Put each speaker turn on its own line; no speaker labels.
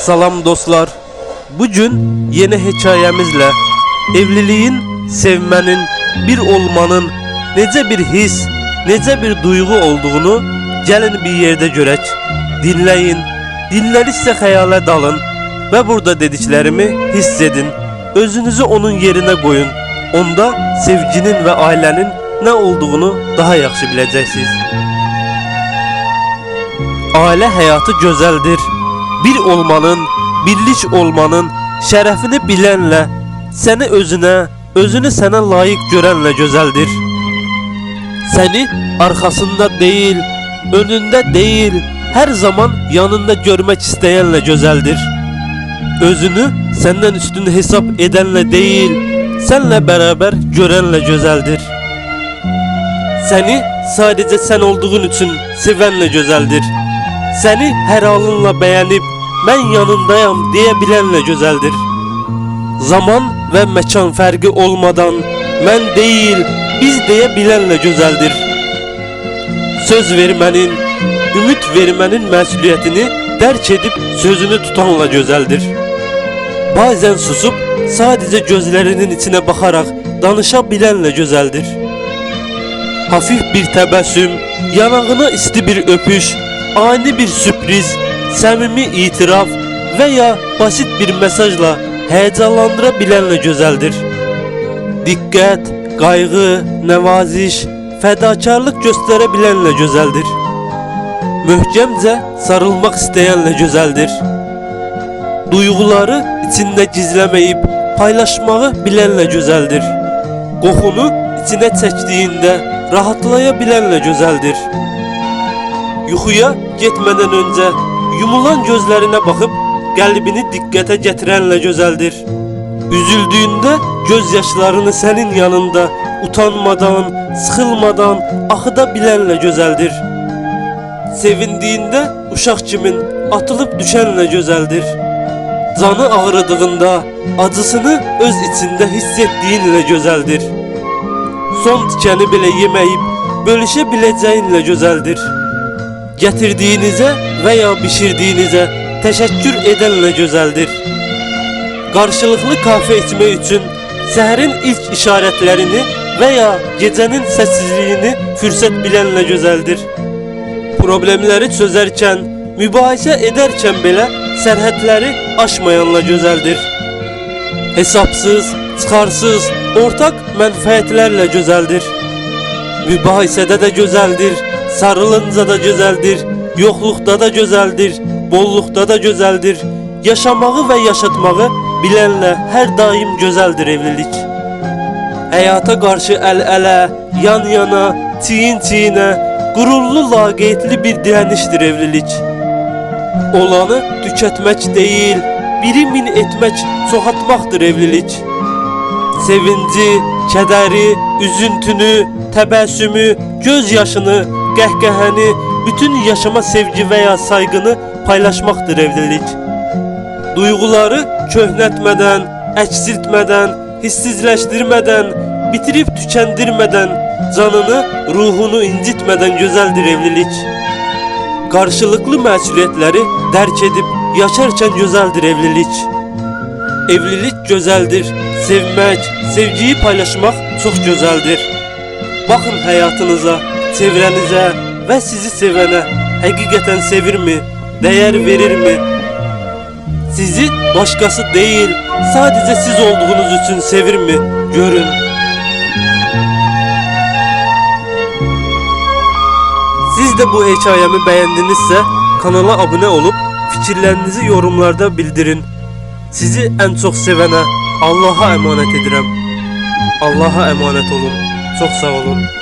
Salam dostlar. Bugün yeni hikayemizle evliliğin, sevmenin, bir olmanın nece bir his, nece bir duygu olduğunu gelin bir yerde görək. Dinleyin, dinlerse hayale dalın ve burada dediklerimi hissedin. Özünüzü onun yerine koyun. Onda sevginin ve ailenin ne olduğunu daha yaxşı bileceksiniz. Aile hayatı güzeldir. Bir olmanın, birlik olmanın şerefini bilenle, seni özüne, özünü sana layık görenle güzeldir. Seni arkasında değil, önünde değil, her zaman yanında görmek isteyenle güzeldir. Özünü senden üstün hesap edenle değil, senle beraber görenle güzeldir. Seni sadece sen olduğun için sevenle güzeldir. Seni her halınla beğenip ben yanındayım diyebilenle güzeldir. Zaman ve mekan farkı olmadan ben değil biz diyebilenle güzeldir. Söz vermenin, ümit vermenin mesuliyetini derk edip sözünü tutanla güzeldir. Bazen susup sadece gözlerinin içine bakarak danışabilenle güzeldir. Hafif bir tebessüm, yanağına isti bir öpüş, ani bir sürpriz, samimi itiraf veya basit bir mesajla heyecanlandırabilenle güzeldir. Dikkat, kaygı, nevaziş, fedakarlık gösterebilenle güzeldir. Möhkemce sarılmak isteyenle güzeldir. Duyguları içinde gizlemeyip paylaşmağı bilenle güzeldir. Kokunu içine çektiğinde rahatlayabilenle güzeldir. Yuxuya getmədən öncə yumulan gözlərinə baxıb qəlbini diqqətə gətirənlə gözəldir. Üzüldüyündə göz yaşlarını sənin yanında utanmadan, sıxılmadan axıda bilənlə gözəldir. Sevindiyində uşaq kimin atılıb düşənlə gözəldir. Canı ağrıdığında acısını öz içində hiss etdiyinlə. Son tikəni belə yeməyib bölüşə biləcəyinlə gözəldir. Gətirdiyinizə və ya bişirdiyinizə təşəkkür edənlə gözəldir. Qarşılıqlı kahve içmək üçün səhərin ilk işarətlərini və ya gecənin səssizliyini fürsət bilənlə gözəldir. Problemləri çözərkən, mübahisə edərkən belə sərhədləri aşmayanla gözəldir. Hesapsız, çıxarsız, ortak mənfəətlərlə gözəldir. Mübahisədə də gözəldir, sarılınca da gözəldir, yoxluqda da gözəldir, bolluqda da gözəldir. Yaşamağı və yaşatmağı bilənlə hər daim gözəldir evlilik. Həyata qarşı əl-ələ, yan-yana, çiyin-çiyinə, qürurlu laqeydli bir dirənişdir evlilik. Olanı tükətmək deyil, biri min etmək, çoxaltmaqdır evlilik. Sevinci, kədəri, üzüntünü, təbəssümü, göz yaşını, qəhqəhəni, bütün yaşama sevgi və ya sayğını paylaşmaqdır evlilik. Duyğuları köhnətmədən, əksiltmədən, hissizləşdirmədən, bitirib tükəndirmədən, canını, ruhunu incitmədən gözəldir evlilik. Qarşılıqlı məsuliyyətləri dərk edib yaşarkən gözəldir evlilik. Evlilik gözəldir. Sevmək, sevgiyi paylaşmaq çox gözəldir. Baxın həyatınıza, çevrənizə və sizi sevənə həqiqətən sevirmi, dəyər verirmi? Sizi başqası deyil, sadəcə siz olduğunuz üçün sevirmi? Görün. Siz de bu hikayemi beğendinizse kanala abone olup fikirlerinizi yorumlarda bildirin. Sizi en çok sevene Allah'a emanet ederim. Allah'a emanet olun. Çok sağ olun.